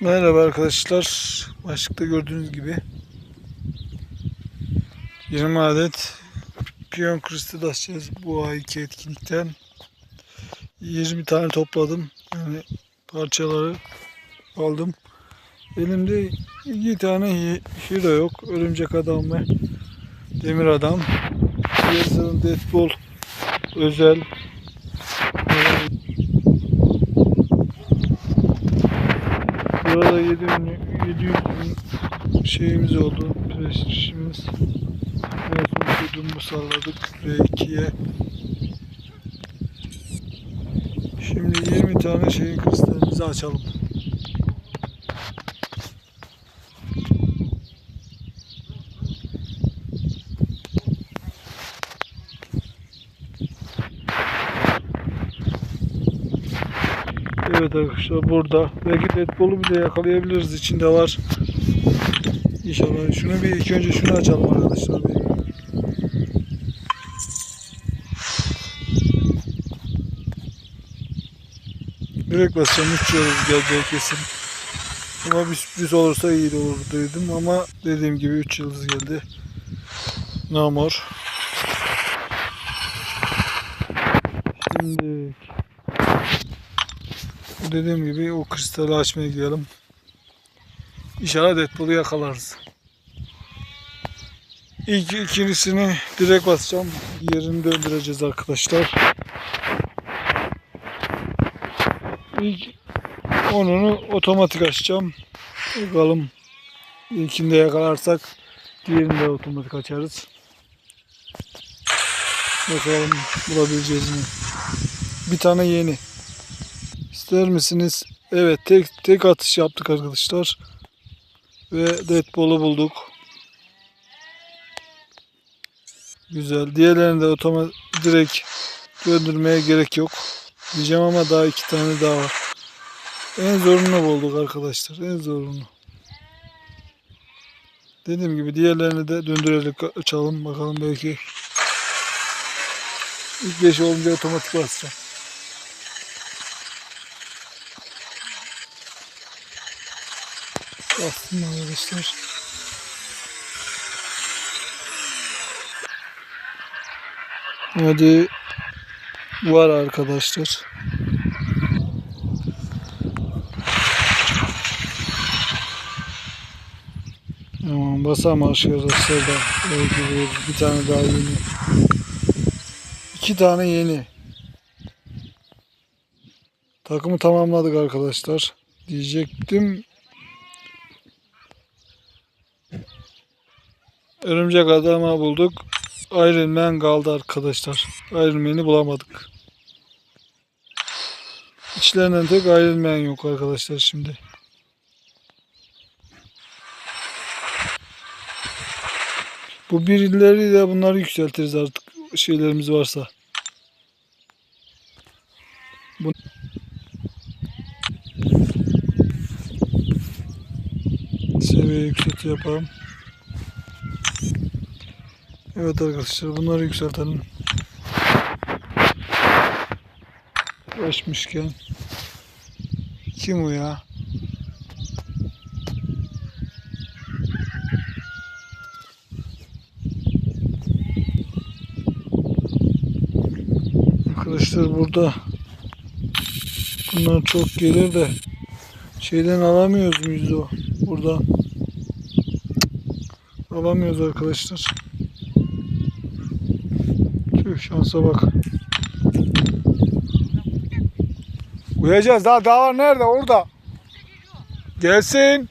Merhaba arkadaşlar. Başlıkta gördüğünüz gibi 20 adet piyon kristal açacağız bu ayki etkinlikten. 20 tane topladım. Yani parçaları aldım. Elimde iki tane hero yok. Örümcek adam ve demir adam. Yazın Deadpool özel. Burada 7 700 bin şeyimiz oldu. Prestijimiz. En son kudumu salladık R2'ye. Şimdi 20 tane şeyin kristalimizi açalım. Evet arkadaşlar burada. Belki Deadpool'u bile yakalayabiliriz. İçinde var. İnşallah. Şunu bir ilk önce şunu açalım arkadaşlar. Bir. Direkt basacağım. 3 yıldız geleceği kesin. Ama bir sürpriz olursa iyi olur dedim ama dediğim gibi 3 yıldız geldi. No more. Şimdi dediğim gibi o kristali açmaya gidelim. İnşallah Deadpool'u yakalarız. İlk ikincisini direkt basacağım. Yerini döndüreceğiz arkadaşlar. İlk onunu otomatik açacağım. Bakalım ilkinde yakalarsak diğerini de otomatik açarız. Bakalım bulabileceğiz mi? Bir tane yeni. İster misiniz? Evet tek tek atış yaptık arkadaşlar. Ve Deadpool'u bulduk. Güzel. Diğerlerini de otomatik direkt döndürmeye gerek yok. Diyeceğim ama daha iki tane daha var. En zorunu bulduk arkadaşlar. En zorunu. Dediğim gibi diğerlerini de döndürerek açalım. Bakalım belki ilk 5 olunca otomatik basacağım. Bastım arkadaşlar. Hadi var arkadaşlar. Tamam basam arkadaşlar da bir tane daha yeni. İki tane yeni. Takımı tamamladık arkadaşlar. Diyecektim Örümcek adamı bulduk. Iron Man kaldı arkadaşlar. Iron Man'i bulamadık. İçlerinden tek Iron Man yok arkadaşlar şimdi. Bu birileri de bunları yükseltiriz artık şeylerimiz varsa. Bu... Seviye yükselti yapalım. Evet arkadaşlar bunları yükseltelim. Açmışken. Kim o ya? Arkadaşlar burada bunlar çok gelir de şeyden alamıyoruz muyuz o buradan alamıyoruz arkadaşlar. Tüh şansa bak. Uyuyacağız daha daha var nerede orada? Gelsin.